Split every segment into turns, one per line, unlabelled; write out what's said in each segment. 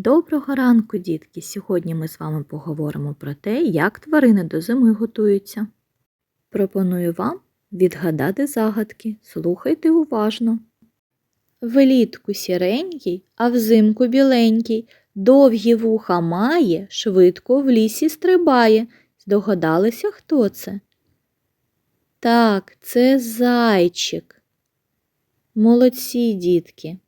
Доброго ранку, дітки! Сьогодні ми з вами поговоримо про те, як тварини до зими готуються. Пропоную вам відгадати загадки. Слухайте уважно. Влітку сіренький, а взимку біленький, довгі вуха має, швидко в лісі стрибає. Здогадалися, хто це? Так, це зайчик. Молодці, дітки.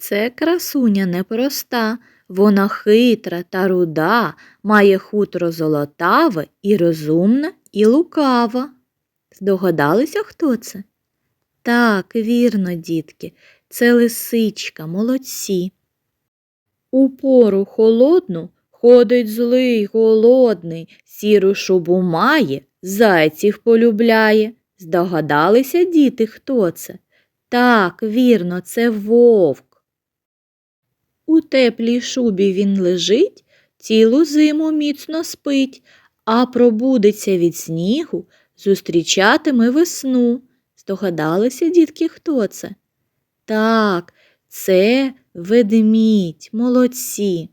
Це красуня непроста, вона хитра та руда, має хутро золотаве і розумна, і лукава. Здогадалися, хто це? Так, вірно, дітки, це лисичка, молодці. У пору холодну ходить злий, голодний, сіру шубу має, зайців полюбляє. Здогадалися, діти, хто це? Так, вірно, це вовк. У теплій шубі він лежить, цілу зиму міцно спить, а пробудеться від снігу, зустрічатиме весну. Здогадалися, дітки, хто це? Так, це ведмідь, молодці.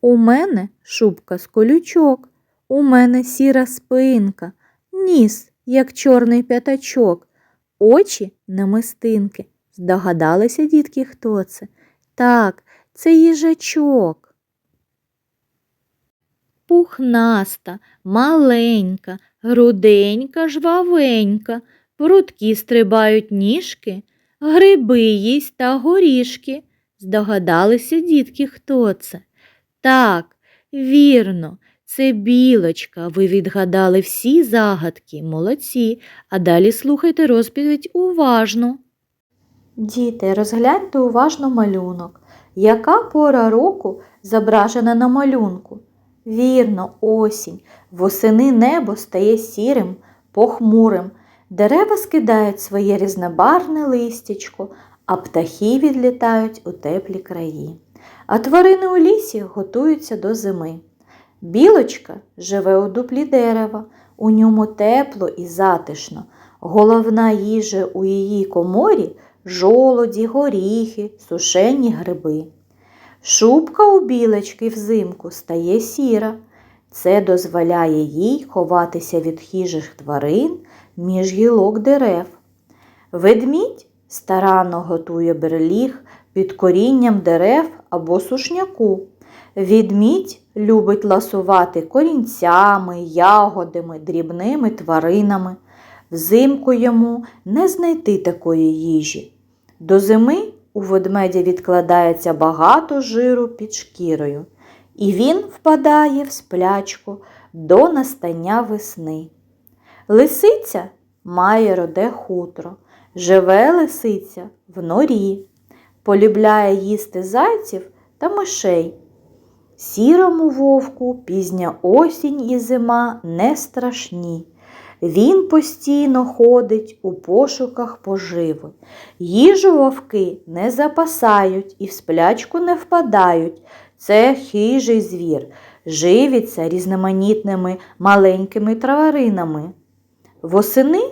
У мене шубка з колючок, у мене сіра спинка, ніс, як чорний п'ятачок, очі намистинки. Здогадалися, дітки, хто це? Так, це їжачок. Пухнаста, маленька, руденька, жвавенька, прудкі стрибають ніжки, гриби їсть та горішки. Здогадалися, дітки, хто це? Так, вірно, це білочка. Ви відгадали всі загадки, молодці, а далі слухайте розповідь уважно. Діти, розгляньте уважно малюнок. Яка пора року зображена на малюнку? Вірно, осінь. Восени небо стає сірим, похмурим. Дерева скидають своє різнобарне листячко, а птахи відлітають у теплі краї. А тварини у лісі готуються до зими. Білочка живе у дуплі дерева, у ньому тепло і затишно. Головна їжа у її коморі жолоді, горіхи, сушені гриби. Шубка у білочки взимку стає сіра. Це дозволяє їй ховатися від хижих тварин між гілок дерев. Ведмідь старанно готує берліг під корінням дерев або сушняку. Відмідь любить ласувати корінцями, ягодами, дрібними тваринами. Взимку йому не знайти такої їжі. До зими у ведмедя відкладається багато жиру під шкірою, і він впадає в сплячку до настання весни. Лисиця має роде хутро, живе лисиця в норі, полюбляє їсти зайців та мишей. Сірому вовку пізня осінь і зима не страшні. Він постійно ходить у пошуках поживи. Їжу вовки не запасають і в сплячку не впадають. Це хижий звір, живиться різноманітними маленькими тваринами. Восени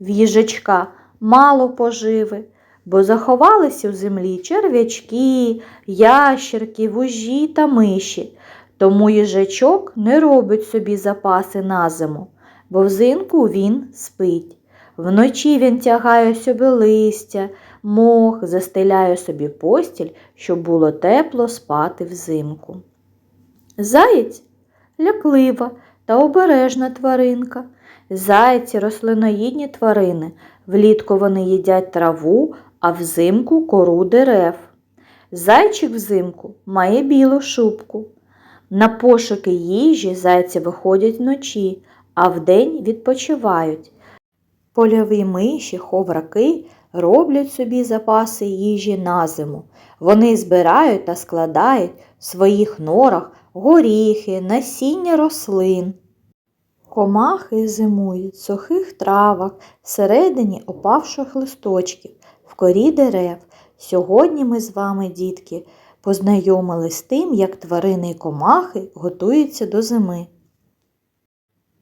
в їжачка мало поживи, бо заховалися в землі черв'ячки, ящерки, вужі та миші. Тому їжачок не робить собі запаси на зиму бо взимку він спить. Вночі він тягає собі листя, мох, застеляє собі постіль, щоб було тепло спати взимку. Заєць ляклива та обережна тваринка. Зайці рослиноїдні тварини. Влітку вони їдять траву, а взимку кору дерев. Зайчик взимку має білу шубку. На пошуки їжі зайці виходять вночі, а вдень відпочивають. Польові миші, ховраки роблять собі запаси їжі на зиму. Вони збирають та складають в своїх норах горіхи, насіння рослин. Комахи зимують в сухих травах, всередині опавших листочків, в корі дерев. Сьогодні ми з вами, дітки, познайомились з тим, як тварини і комахи готуються до зими.